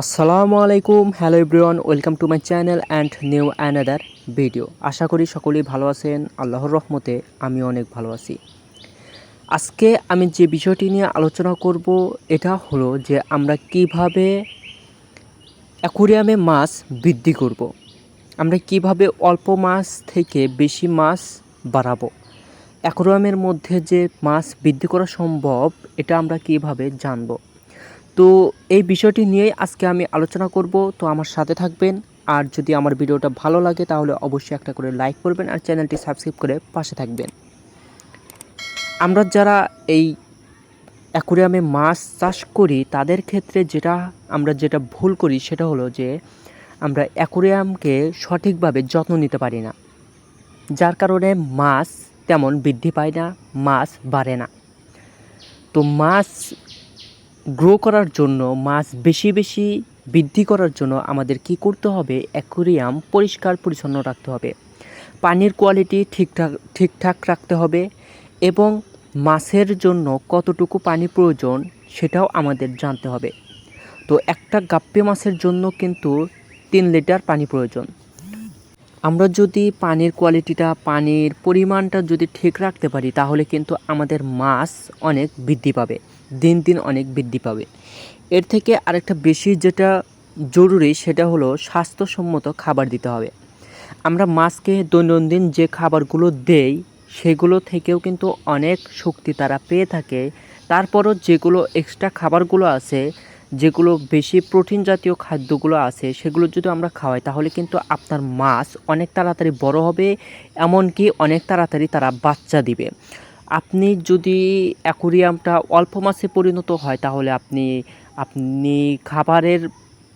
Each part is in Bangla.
আসসালামু আলাইকুম, hello everyone, welcome to my channel and new another video. আশা করি সকলেই ভালো আছেন, আল্লাহর রহমতে আমি অনেক ভালো আছি। আজকে আমি যে বিষয়টি নিয়ে আলোচনা করব, এটা হলো যে আমরা কীভাবে অ্যাকোরিয়ামে মাছ বৃদ্ধি করব। আমরা কীভাবে অল্প মাছ থেকে বেশি মাছ বাড়াবো। অ্যাকোরিয়ামের মধ্যে যে মাছ বৃদ্ধি করা সম্ভব, এটা আমরা কীভাবে জানব? তো এই বিষয়টি নিয়েই আজকে আমি আলোচনা করব। তো আমার সাথে থাকবেন। আর যদি আমার ভিডিওটা ভালো লাগে, তাহলে অবশ্যই একটা করে লাইক করবেন আর চ্যানেলটি সাবস্ক্রাইব করে পাশে থাকবেন। আমরা যারা এই অ্যাকুরিয়ামে মাছ চাষ করি, তাদের ক্ষেত্রে যেটা আমরা যেটা ভুল করি, সেটা হলো যে আমরা অ্যাকুরিয়ামকে সঠিকভাবে যত্ন নিতে পারি না। যার কারণে মাছ তেমন বৃদ্ধি পায় না, মাছ বাড়ে না। তো মাছ গ্রো করার জন্য, মাছ বেশি বেশি বৃদ্ধি করার জন্য আমাদের কি করতে হবে অ্যাকুরিয়াম পরিষ্কার পরিচ্ছন্ন রাখতে হবে। পানির কোয়ালিটি ঠিকঠাক ঠিকঠাক রাখতে হবে এবং মাছের জন্য কতটুকু পানি প্রয়োজন সেটাও আমাদের জানতে হবে। তো একটা গাপ্পি মাছের জন্য কিন্তু তিন লিটার পানি প্রয়োজন। আমরা যদি পানির কোয়ালিটিটা পানির পরিমাণটা যদি ঠিক রাখতে পারি, তাহলে কিন্তু আমাদের মাছ অনেক বৃদ্ধি পাবে। দিন দিন অনেক বৃদ্ধি পাবে। এর থেকে আরেকটা বেশি যেটা জরুরি সেটা হলো স্বাস্থ্যসম্মত খাবার দিতে হবে। আমরা মাছকে দৈনন্দিন যে খাবারগুলো দেই, সেগুলো থেকেও কিন্তু অনেক শক্তি তারা পেয়ে থাকে। তারপরও যেগুলো এক্সট্রা খাবারগুলো আছে, যেগুলো বেশি প্রোটিন জাতীয় খাদ্যগুলো আছে, সেগুলো যদি আমরা খাওয়াই, তাহলে কিন্তু আপনার মাছ অনেক তাড়াতাড়ি বড় হবে, এমনকি অনেক তাড়াতাড়ি তারা বাচ্চা দিবে। আপনি যদি অ্যাকোরিয়ামটা অল্প মাছে পরিণত হয়, তাহলে আপনি আপনি খাবারের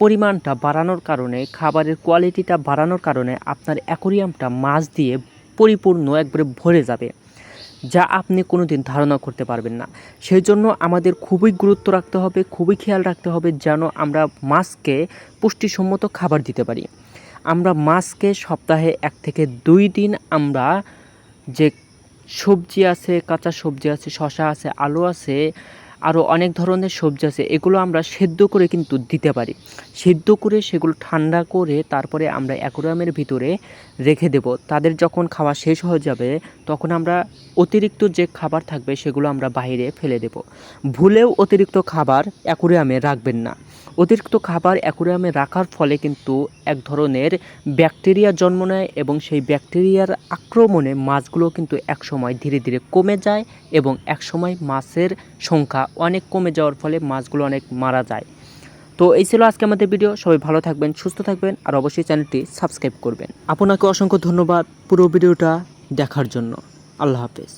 পরিমাণটা বাড়ানোর কারণে, খাবারের কোয়ালিটিটা বাড়ানোর কারণে আপনার অ্যাকোরিয়ামটা মাছ দিয়ে পরিপূর্ণ একবারে ভরে যাবে, যা আপনি কোনো দিন ধারণা করতে পারবেন না। সেই জন্য আমাদের খুবই গুরুত্ব রাখতে হবে, খুবই খেয়াল রাখতে হবে যেন আমরা মাছকে পুষ্টিসম্মত খাবার দিতে পারি। আমরা মাছকে সপ্তাহে এক থেকে দুই দিন আমরা যে সবজি আছে, কাঁচা সবজি আছে শশা আছে, আলু আছে আরও অনেক ধরনের সবজি আছে। এগুলো আমরা সেদ্ধ করে কিন্তু দিতে পারি। সেদ্ধ করে সেগুলো ঠান্ডা করে তারপরে আমরা অ্যাকোরিয়ামের ভিতরে রেখে দেব। তাদের যখন খাওয়া শেষ হয়ে যাবে, তখন আমরা অতিরিক্ত যে খাবার থাকবে সেগুলো আমরা বাইরে ফেলে দেব। ভুলেও অতিরিক্ত খাবার অ্যাকোরিয়ামে রাখবেন না। অতিরিক্ত খাবার অ্যাকোরিয়ামে রাখার ফলে কিন্তু এক ধরনের ব্যাকটেরিয়া জন্ম নেয় এবং সেই ব্যাকটেরিয়ার আক্রমণে মাছগুলো কিন্তু একসময় ধীরে ধীরে কমে যায় এবং একসময় মাছের সংখ্যা অনেক কমে যাওয়ার ফলে মাছগুলো অনেক মারা যায়। তো এই ছিল আজকে আমাদের ভিডিও। সবাই ভালো থাকবেন, সুস্থ থাকবেন আর অবশ্যই চ্যানেলটি সাবস্ক্রাইব করবেন। আপনাকে অসংখ্য ধন্যবাদ পুরো ভিডিওটা দেখার জন্য। আল্লাহ হাফেজ।